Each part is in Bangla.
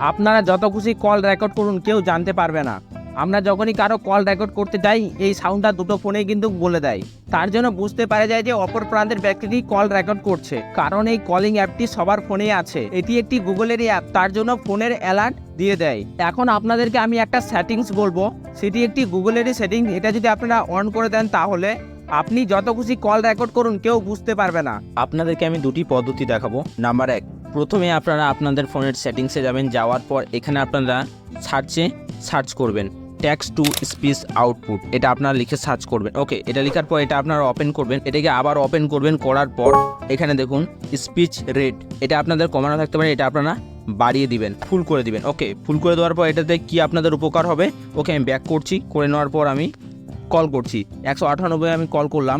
আপনারা যত খুশি কল রেকর্ড করুন, কেউ জানতে পারবে না। আমরা যখনই কারও কল রেকর্ড করতে যাই, এই সাউন্ডটা দুটো ফোনেই কিন্তু বলে দেয়। তার জন্য বুঝতে পারা যায় যে অপর প্রান্তের ব্যক্তিটি কল রেকর্ড করছে। কারণ এই কলিং অ্যাপটি সবার ফোনেই আছে। এটি একটি গুগলেরই অ্যাপ তার জন্য ফোনের অ্যালার্ট দিয়ে দেয়। এখন আপনাদেরকে আমি একটা সেটিংস বলব। সেটি একটি গুগলেরই সেটিং এটা যদি আপনারা অন করে দেন তাহলে আপনি যত খুশি কল রেকর্ড করুন, কেউ বুঝতে পারবে না। আপনাদেরকে আমি দুটি পদ্ধতি দেখাবো। নাম্বার এক, প্রথমে আপনারা আপনাদের ফোনের সেটিংসে যাবেন, যাওয়ার পর এখানে আপনারা সার্চে সার্চ করবেন। ট্যাক্স টু স্পিচ আউটপুট এটা আপনারা লিখে সার্চ করবেন। ওকে এটা লেখার পর এটা আপনারা ওপেন করবেন, এটাকে আবার ওপেন করবেন, করার পর এখানে দেখুন স্পিচ রেট এটা আপনাদের কমানো থাকতে পারে, এটা আপনারা বাড়িয়ে দিবেন ফুল করে দিবেন। ওকে ফুল করে দেওয়ার পর এটাতে কি আপনাদের উপকার হবে? ওকে আমি ব্যাক করছি, করে নেওয়ার পর আমি কল করছি। একশো আঠানব্বই আমি কল করলাম।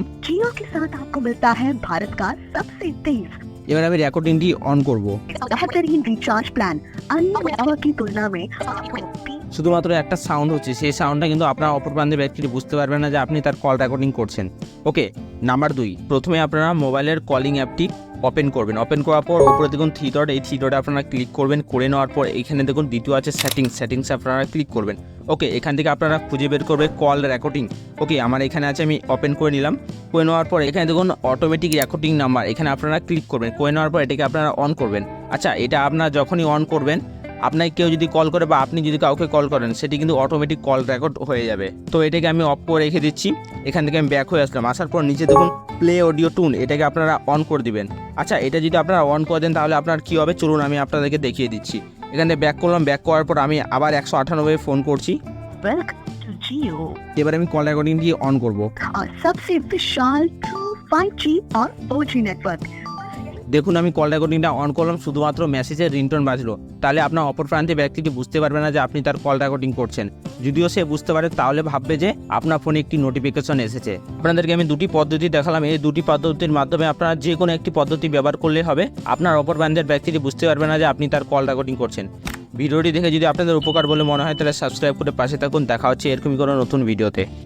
এবার আমি রেকর্ডিংটি অন করব। শুধুমাত্র একটা সাউন্ড হচ্ছে। সেই সাউন্ডটা কিন্তু আপনার অপর প্রান্তের ব্যক্তিটি বুঝতে পারবেন না যে আপনি তার কল রেকর্ডিং করছেন। ওকে নাম্বার দুই। প্রথমে আপনারা মোবাইলের কলিং অ্যাপটি ওপেন করবেন। ওপেন করার পর উপরে দেখুন থ্রি ডট এই থ্রি ডটে আপনারা ক্লিক করবেন। করে নেওয়ার পর এখানে দেখুন দ্বিতীয় আছে সেটিংস সেটিংস আপনারা ক্লিক করবেন। ওকে, এখান থেকে আপনারা খুঁজে বের করবে কল রেকর্ডিং। ওকে, আমার এখানে আছে, আমি ওপেন করে নিলাম। করে নেওয়ার পর এখানে দেখুন অটোমেটিক রেকর্ডিং নাম্বার এখানে আপনারা ক্লিক করবেন। করে নেওয়ার পর এটাকে আপনারা অন করবেন। আচ্ছা এটা আপনারা যখনই অন করবেন, আপনাকে কেউ যদি কল করে বা আপনি যদি কাউকে কল করেন, সেটি কিন্তু অটোমেটিক কল রেকর্ড হয়ে যাবে। তো এটাকে আমি অফ করে রেখে দিচ্ছি। এখান থেকে আমি ব্যাক হয়ে আসলাম। আসার পর নিচে দেখুন প্লে অডিও টুন এটাকে আপনারা অন করে দিবেন। আচ্ছা এটা যদি আপনারা অন করে দেন, তাহলে আপনার কী হবে? চলুন, আমি আপনাদেরকে দেখিয়ে দিচ্ছি। এখান থেকে ব্যাক করলাম ব্যাক করার পর আমি আবার একশো আটানব্বই ফোন করছি। এবার আমি কল রেকর্ডিং দিয়ে অন করব। সবচেয়ে বিশাল ট্রু ফাইভ জি অন দেখুন, আমি কল রেকর্ডিংটা অন করলাম, শুধুমাত্র মেসেজের রিংটোন বাজলো। তাহলে আপনার অপর প্রান্তে ব্যক্তিটি বুঝতে পারবে না যে আপনি তার কল রেকর্ডিং করছেন? যদিও সে বুঝতে পারে, তাহলে ভাববে যে আপনার ফোনে একটি নোটিফিকেশন এসেছে। আপনাদেরকে আমি দুটি পদ্ধতি দেখালাম। এই দুটি পদ্ধতির মাধ্যমে আপনারা যে কোনো একটি পদ্ধতি ব্যবহার করলে হবে। আপনার অপর প্রান্তের ব্যক্তিটি বুঝতে পারবে না যে আপনি তার কল রেকর্ডিং করছেন? ভিডিওটি দেখে যদি আপনাদের উপকার বলে মনে হয়, তাহলে সাবস্ক্রাইব করে পাশে থাকুন। দেখা হচ্ছে এরকমই কোনো নতুন ভিডিওতে।